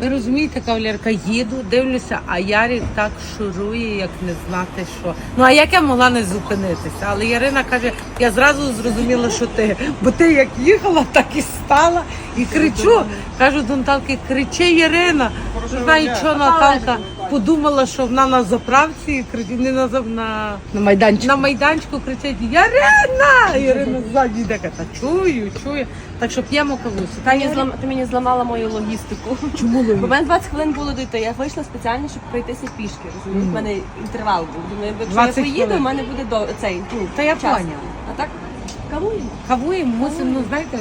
Ви розумієте, кавалерка, їду, дивлюся, а Ярик так шурує, як не знати що. Ну а як я могла не зупинитися? Але Ярина каже, я зразу зрозуміла, що ти. Бо ти як їхала, так і стала і кричу. Кажу до Наталки, кричи Ярина. Не знаю, що Наталка подумала, що вона на заправці кричить, не на, на, На майданчику. на майданчику кричать Ярина! Ярина ззаді йде, каже, та чую, чую. Так що п'ємо кавусю. Та Ярина- злам... Ти мені зламала мою логістику. Чому Бо в мене 20 хвилин було дійти. Я вийшла спеціально, щоб пройтися пішки. Розумієш? У мене інтервал був. Думаю, якщо 20 я поїду, хвилин. у мене буде до цей ну, Та я час. поняла. А так кавуємо. Кавуємо, мусимо, ну знаєте,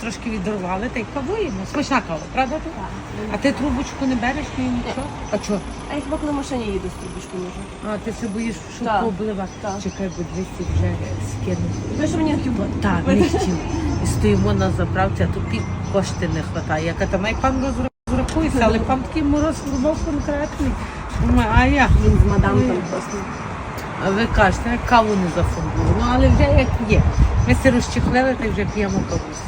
трошки відірвали, та й кавуємо. Смачна кава, правда? ти? А ти трубочку не береш ні нічого? А що? А я хіба коли в машині їду з трубочкою можу. А ти се боїш, що Так, поблива? так. Чекай, бо 200 вже скинув. Ви що мені хотів? Так, не хотів. І стоїмо на заправці, а тут пів кошти не вистачає. Я кажу, май пан розрахується, але пан такий мороз врубав конкретний. Думаю, а як? Він з мадам там просто. А ви кажете, я каву не зафарбую. Ну, але вже як є. Ми все розчехлили, та й вже п'ємо кавусь.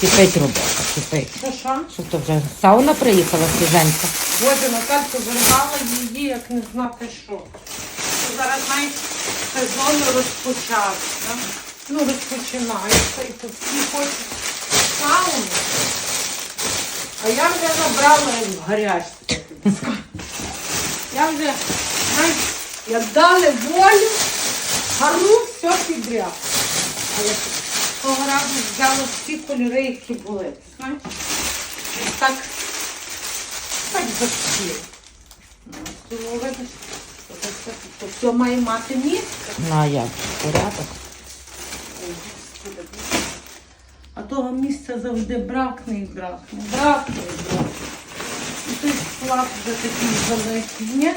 Кипить робота, кипить. Що що? Що то вже сауна приїхала свіженька? Боже, Наталька вирвала її, як не знати що. Що Зараз навіть сезон розпочався. Ну, розпочинається і то всі хочуть сауну. А я вже набрала в гарячці. Я вже, знаєш, як дали волю, гару все підряд. Але того разу взяла всі кольори, які були. Знаєш? Так так. Ну, то, то все має мати місце. Ну а як? Порядок. А того місця завжди бракне і бракне. Бракне і бракне. І той склад вже такий великий. Ні?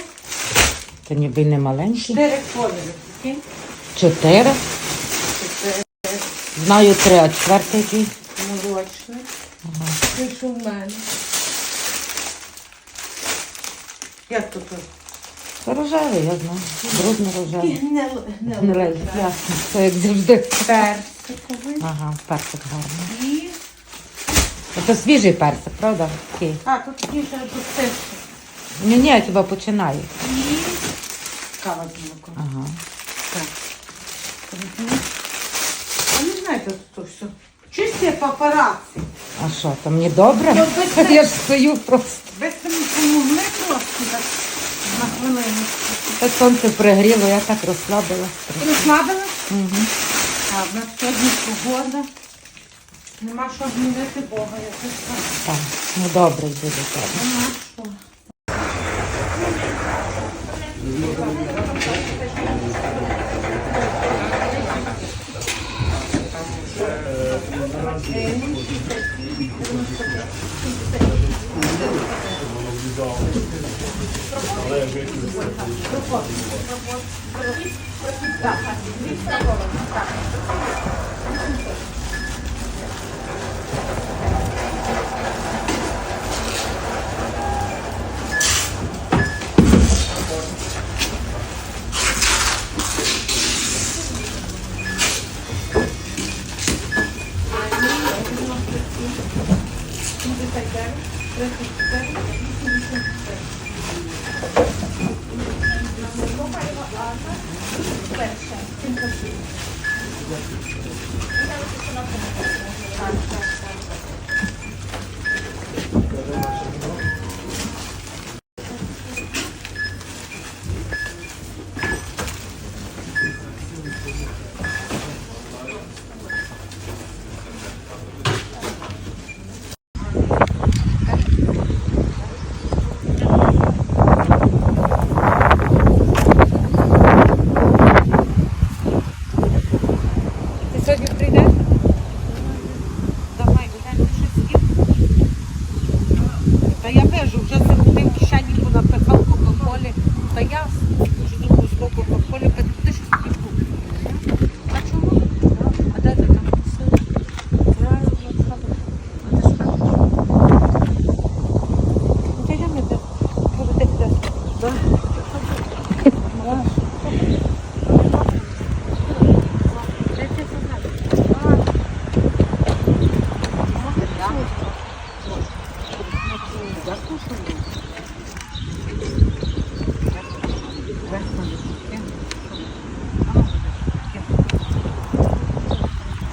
То ніби не маленький. Чотири кольори. Чотири. Чотири. Знаю три, а четвертий який? Молочний. Той, що в мене. Як тут? Рожевий, я знаю. Брудно рожевий. Гнило. Гнилий, ясно. Це як завжди. Персиковий. Ага, персик гарний. І... Це свіжий персик, правда? Такий. А, тут такі ще тут Ні, ні, я хіба починаю. І кава з молоком. Ага. Так. Мгм. Не що все. Чисті папараці. А що, то мені добре? Ну, ви це- Я ж стою просто. Ви це мені помогли просто так на хвилину. Та сонце пригріло, я так розслабилась. Розслабили? Угу. А, в нас сьогодні погода. Нема що гнівити Бога, я це скажу. Так, ну добре йду до тебе. Нема що. зал. Але виключно. Так, Ти так, прийдеш?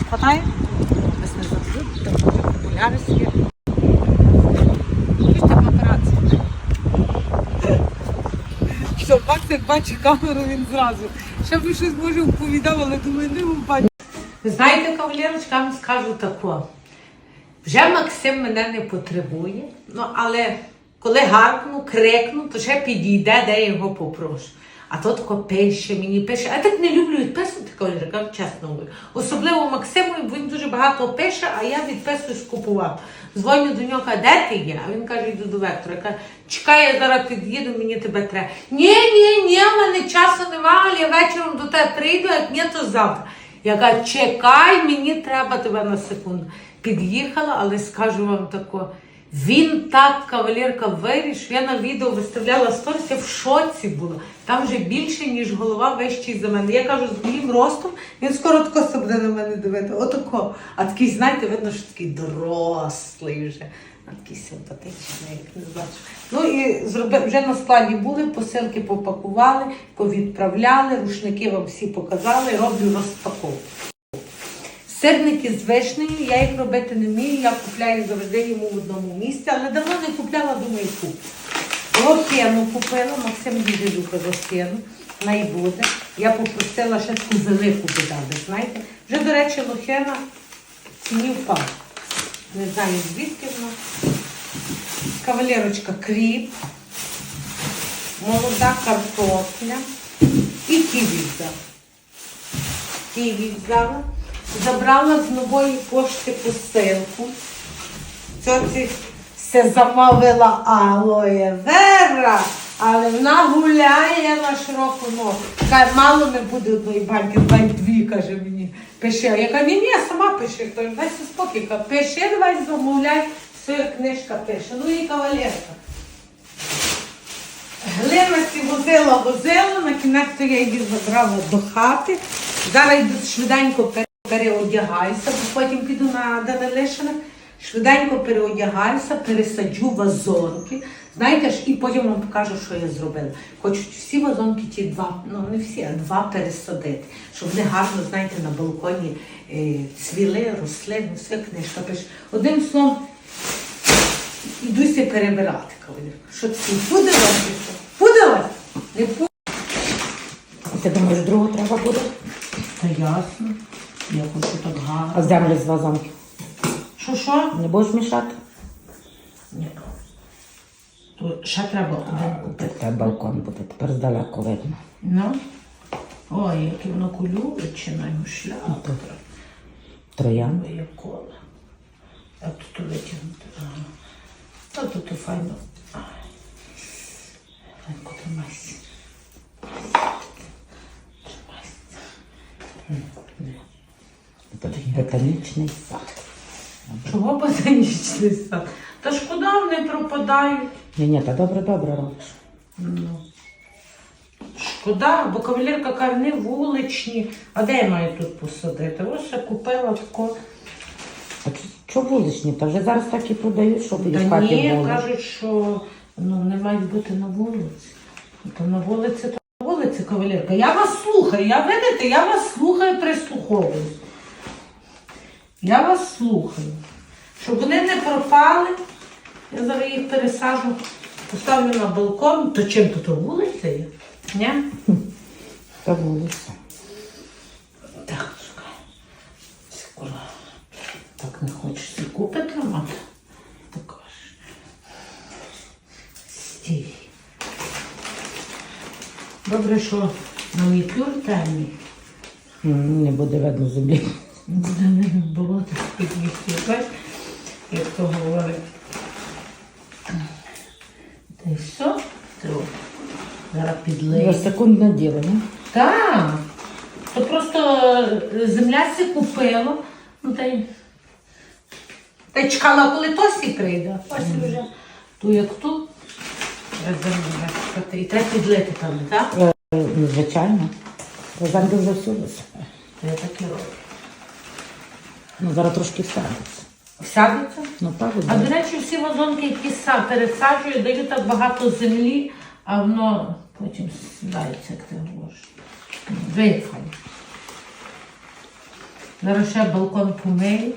Хватає? Весни завжди, популярність є. Що Макс як бачить камеру, він зразу. Ще би щось може відповідав, але думаю, не вам бачу. Ви знаєте, кавалерочка, я вам скажу тако. Вже Максим мене не потребує, ну але коли гаркну, крикну, то ще підійде, де я його попрошу. А то тако пише мені, пише. А так не люблю відписувати, кавалерка, чесно говорю. Особливо Максиму, він дуже багато пише, а я відписую скупувати. Дзвоню до нього, кажу, де ти є? А він каже, йду до вектора. Я кажу, чекай, я зараз під'їду, мені тебе треба. Ні, ні, ні, в мене часу немає, але я вечором до тебе прийду, як ні, то завтра. Я кажу, чекай, мені треба тебе на секунду. Під'їхала, але скажу вам тако. Він так, кавалерка, вирішив. Я на відео виставляла сторіс, я в шоці була. Там вже більше, ніж голова вищий за мене. Я кажу, з моїм ростом він скоро тако буде на мене дивити. Отако. А такий, знаєте, видно, що такий дорослий вже. А такий симпатичний, як не бачу. Ну і зроби, вже на складі були, посилки попакували, повідправляли, рушники вам всі показали, роблю розпаковку. Сирники з вишнею, я їх робити не вмію, я купляю завжди йому в одному місці, але давно не купляла, думаю, куплю. Лохену купила, Максим дуже любить лохену, вона. Я попросила ще таку велику подати, знаєте. Вже, до речі, лохена в ціні впала. Не знаю, звідки вона. Кавалерочка кріп, молода картопля і ківі взяла. Києві взяла, забрала з нової пошти посилку. Цьоці все замовила алоє вера, але вона гуляє на широку ногу. Каже, мало не буде одної банки, давай дві, каже мені. Пиши. Я кажу, ні, ні, сама пиши. Кажу, дай спокій, пиши, давай замовляй, своя книжка пише. Ну і кавалерка. Глина сі возила, возила, на кінець я її забрала до хати. Зараз йду швиденько переодягаюся, бо потім піду на Данилишина. Швиденько переодягаюся, пересаджу вазонки. Знаєте ж, і потім вам покажу, що я зробила. Хочуть всі вазонки, ті два, ну не всі, а два пересадити, щоб вони гарно, знаєте, на балконі е, цвіли, росли, ну все книжка пише. Одним словом, Ідуся перебирати, кавалерка. Що це? Буде вас? Буде Не буде. А ти думаєш, другу треба буде? Та ясно. Я хочу так А гарно. землю з вазонки. Що що? Не будеш мішати? Ні. То ще треба один купити. Та балкон буде, тепер здалеку видно. Ну. Ой, яке воно колюче на його шляпу. Троян. Ой, як коле. А тут витягнути. Ага. Та тут файно. Ай. Файнко тримайся. Ботанічний сад. Чого ботанічний сад? Та шкода, вони пропадають. Ні, ні, та добре, добре робиш. Ну. Шкода, бо кавалерка каже, вони вуличні. А де я маю тут посадити? Ось я купила тако. А чого вуличні? Та вже зараз так і продають, щоб їх в Та хаті ні, було. кажуть, що ну, не мають бути на вулиці. То на вулиці, то на вулиці, кавалерка. Я вас слухаю, я видите, я вас слухаю, прислуховуюсь. Я вас слухаю. Щоб вони не пропали, я зараз їх пересаджу, поставлю на балкон, то чим тут вулиця є? Ні? Та вулиця. Так, чекай. Так не хочеться купити мати. Також. Стій. Добре, що манікюр темний. Не буде видно землі. Буде не було так підмістити, як то говорить. Та й все. То Зараз За підлий. секундне діло, ні? Так. То просто е, земля сі купила. Ну та й. Та й чекала, коли Тосі прийде. Ось вже ту як ту. І треба підлити там, так? Е, ну, Звичайно. Висипає. То я так і роблю. Ну, зараз трошки сядеться. Сядеться? Ну, так, А до речі, всі вазонки, які са пересаджую, дають так багато землі, а воно потім сідається, як ти говориш. Вифай. Зараз ще балкон помию.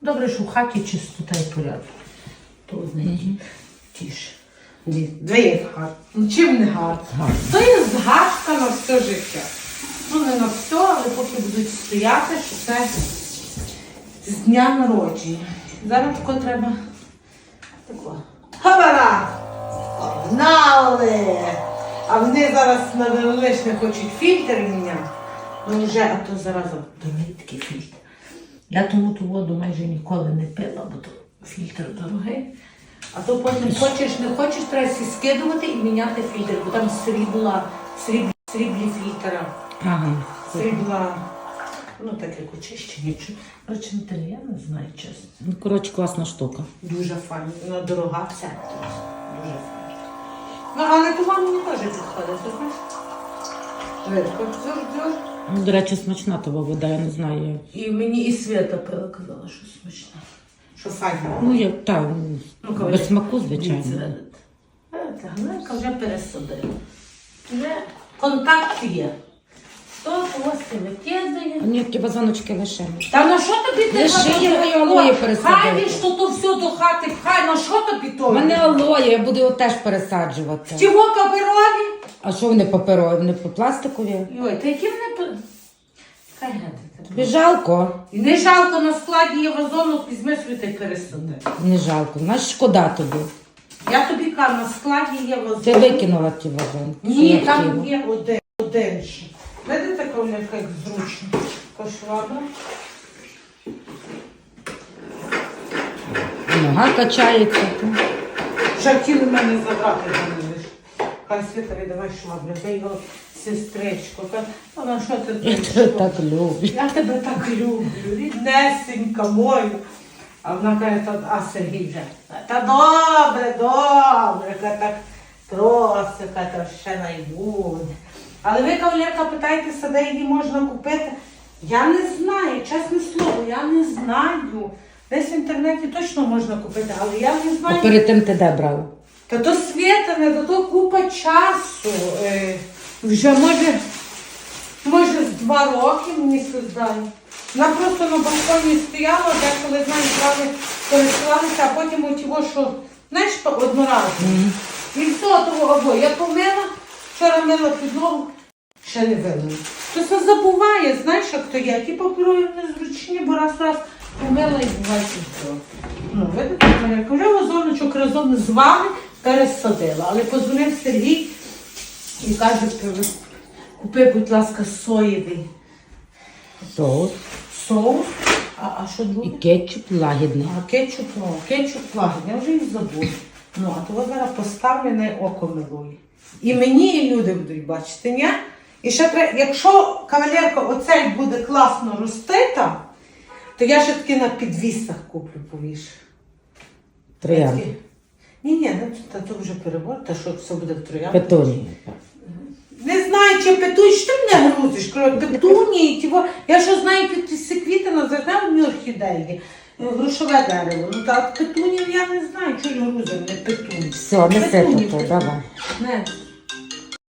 Добре, що в хаті чистота і порядок. То одне тіше. Дві як гарно. Ну чим не? Гарно. То є згадка на все життя. Ну не на все, але поки будуть стояти, що це з дня народження. Зараз тако треба. Тако. Хабара! Погнали! А вони зараз на лишне хочуть фільтр міняти. Ну вже, а то зараз дорогий такий фільтр. Я тому ту воду майже ніколи не пила, бо то фільтр дорогий. А то потім хочеш, не хочеш, треба всі скидувати і міняти фільтр, бо там срібла, сріб, сріблі фільтра. Ага. Срібла, ну так як очищені. чи- Коротше, Наталя, я не знаю чесно. Ну, коротше, класна штука. Дуже файно. Вона дорога ця. Дуже файно. Ну, але вам мені теж підходить, ти знаєш? Видко, дзюр, дзюр. Ну, до речі, смачна та вода, я не знаю. І мені і Свята пила, казала, що смачно. Що файно. Ну, я так, Ну, коли- без смаку, звичайно. Це Галенка вже пересадила. Вже контакт є. То когось викидає. А ні, ті базоночки лише. Та на що тобі ти Лише бачиш? я мою алоє О, пересадити. Хай він що то все до хати пхай, на що тобі то? У мене алоє, я буду його теж пересаджувати. Чого паперові? А що вони паперові? Вони по пластикові? Йой, та які вони... Хай гадати. Тобі жалко? І не жалко на складі є вазонок, візьми собі та й пересади. Не жалко. Знаєш, шкода тобі. Я тобі кажу, на складі є вазонок. Ти викинула ті вазонки. Ні, там є один, один ще. Видите, ковляка, як зручно. Пошвабра. Нога качається. Вже хотіли мене забрати за. Хай Світа віддавай швабру, дай його сестричку. Вона що ти Я тут? тебе так люблю. Я тебе так люблю, ріднесенька мою. А вона каже, та, а Сергій вже, та добре, добре, каже, так просить, каже, ще найбуде. Але ви, кавалерка, питаєтеся, де її можна купити? Я не знаю, чесне слово, я не знаю. Десь в інтернеті точно можна купити, але я не А знаю. перед тим ти де брала? Та то світа, не до того купа часу. Е, вже може, може з два роки мені здає. Вона просто на балконі стояла, деколи знаєш, брали, користувалися, а потім у того, що знаєш, одноразово. І все того або я помила, вчора мила підлогу, ще не вимила. То це забуває, знаєш, як то є. Ті паперові незручні, бо раз раз помила і буває все. Ну, видите, я вже вазоночок разом з вами пересадила. Але позвонив Сергій і каже, купи, будь ласка, соєвий Соус. соус. А, а що І кетчуп лагідний. А кетчуп, о, кетчуп лагідний, я вже і забув. Ну, а того зараз поставлю на око милує. І мені, і люди будуть бачити, ні? І ще треба, якщо кавалерка оцей буде класно рости там, то я ще таки на підвісах куплю повіш. Троянди. Ні, ні, ну, та то вже перебор, та що все буде в троянді. Петунії. Не знаю, чи петуні, що ти мене грузиш? Кажу, Петуні, тіво. Я що знаю, які ті всі квіти називають мені орхідеї. е, Грошове дерево. Ну так, петунів я не знаю, чого грузив, не петуні. Все, неси Петуні, тут, петуні. давай. Не,